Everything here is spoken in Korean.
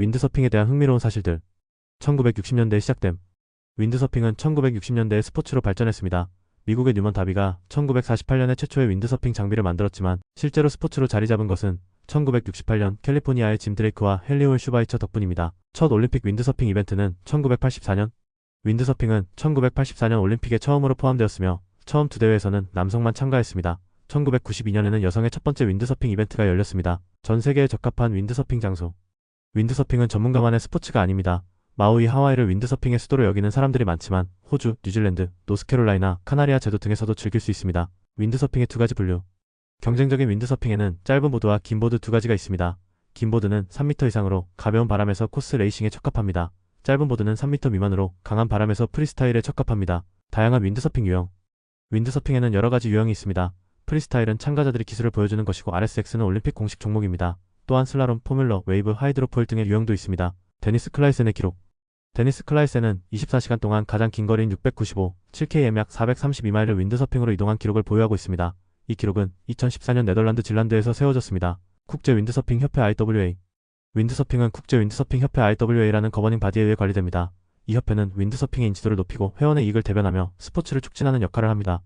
윈드서핑에 대한 흥미로운 사실들. 1960년대에 시작됨. 윈드서핑은 1960년대에 스포츠로 발전했습니다. 미국의 뉴먼 다비가 1948년에 최초의 윈드서핑 장비를 만들었지만 실제로 스포츠로 자리 잡은 것은 1968년 캘리포니아의 짐 드레이크와 헨리올 슈바이처 덕분입니다. 첫 올림픽 윈드서핑 이벤트는 1984년. 윈드서핑은 1984년 올림픽에 처음으로 포함되었으며 처음 두 대회에서는 남성만 참가했습니다. 1992년에는 여성의 첫 번째 윈드서핑 이벤트가 열렸습니다. 전 세계에 적합한 윈드서핑 장소. 윈드서핑은 전문가만의 스포츠가 아닙니다. 마우이 하와이를 윈드서핑의 수도로 여기는 사람들이 많지만 호주, 뉴질랜드, 노스캐롤라이나, 카나리아 제도 등에서도 즐길 수 있습니다. 윈드서핑의 두 가지 분류. 경쟁적인 윈드서핑에는 짧은 보드와 긴 보드 두 가지가 있습니다. 긴 보드는 3m 이상으로 가벼운 바람에서 코스 레이싱에 적합합니다. 짧은 보드는 3m 미만으로 강한 바람에서 프리스타일에 적합합니다. 다양한 윈드서핑 유형. 윈드서핑에는 여러 가지 유형이 있습니다. 프리스타일은 참가자들이 기술을 보여주는 것이고 RSX는 올림픽 공식 종목입니다. 또한 슬라롬, 포뮬러, 웨이브, 하이드로폴 등의 유형도 있습니다. 데니스 클라이센의 기록. 데니스 클라이센은 24시간 동안 가장 긴 거리인 695, 7km 약 432마일을 윈드서핑으로 이동한 기록을 보유하고 있습니다. 이 기록은 2014년 네덜란드 질란드에서 세워졌습니다. 국제 윈드서핑 협회 IWA. 윈드서핑은 국제 윈드서핑 협회 IWA라는 거버닝 바디에 의해 관리됩니다. 이 협회는 윈드서핑의 인지도를 높이고 회원의 이익을 대변하며 스포츠를 촉진하는 역할을 합니다.